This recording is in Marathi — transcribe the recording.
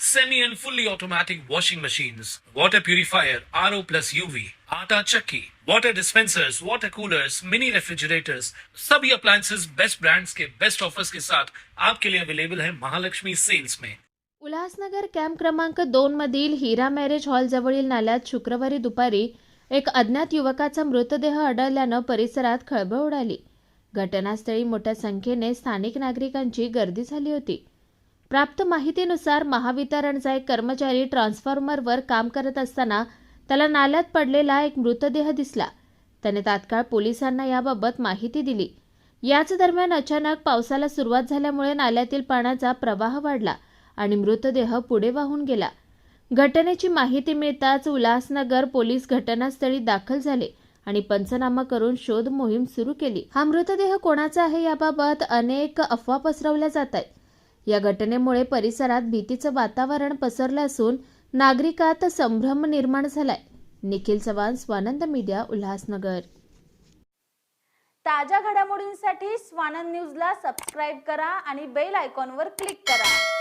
semi and fully automatic washing machines, water purifier, RO plus UV, आटा चक्की, water dispensers, water coolers, mini refrigerators, सभी appliances. बेस्ट brands के बेस्ट ऑफर्स के साथ आपके लिए अवेलेबल है महालक्ष्मी सेल्स में उल्हासनगर कॅम्प क्रमांक दोन मधील हिरा मॅरेज हॉल जवळील नाल्यात शुक्रवारी दुपारी एक अज्ञात युवकाचा मृतदेह आढळल्यानं परिसरात खळबळ उडाली. घटनास्थळी मोठ्या संख्येने स्थानिक नागरिकांची गर्दी झाली होती. प्राप्त माहितीनुसार महावितरणचा एक कर्मचारी ट्रान्सफॉर्मरवर काम करत असताना त्याला नाल्यात पडलेला एक मृतदेह दिसला. त्याने तात्काळ पोलिसांना याबाबत माहिती दिली. याच दरम्यान अचानक पावसाला सुरुवात झाल्यामुळे नाल्यातील पाण्याचा प्रवाह वाढला आणि मृतदेह पुढे वाहून गेला. घटनेची माहिती मिळताच उल्हासनगर पोलीस घटनास्थळी दाखल झाले आणि पंचनामा करून शोध मोहीम सुरू केली. हा मृतदेह कोणाचा आहे याबाबत अनेक अफवा पसरवल्या जात आहेत. या घटनेमुळे परिसरात भीतीचं वातावरण पसरलं असून नागरिकात संभ्रम निर्माण झालाय. निखिल चव्हाण स्वानंद मीडिया उल्हासनगर. ताज्या घडामोडींसाठी स्वानंद न्यूजला सबस्क्राईब करा आणि बेल आयकॉनवर क्लिक करा.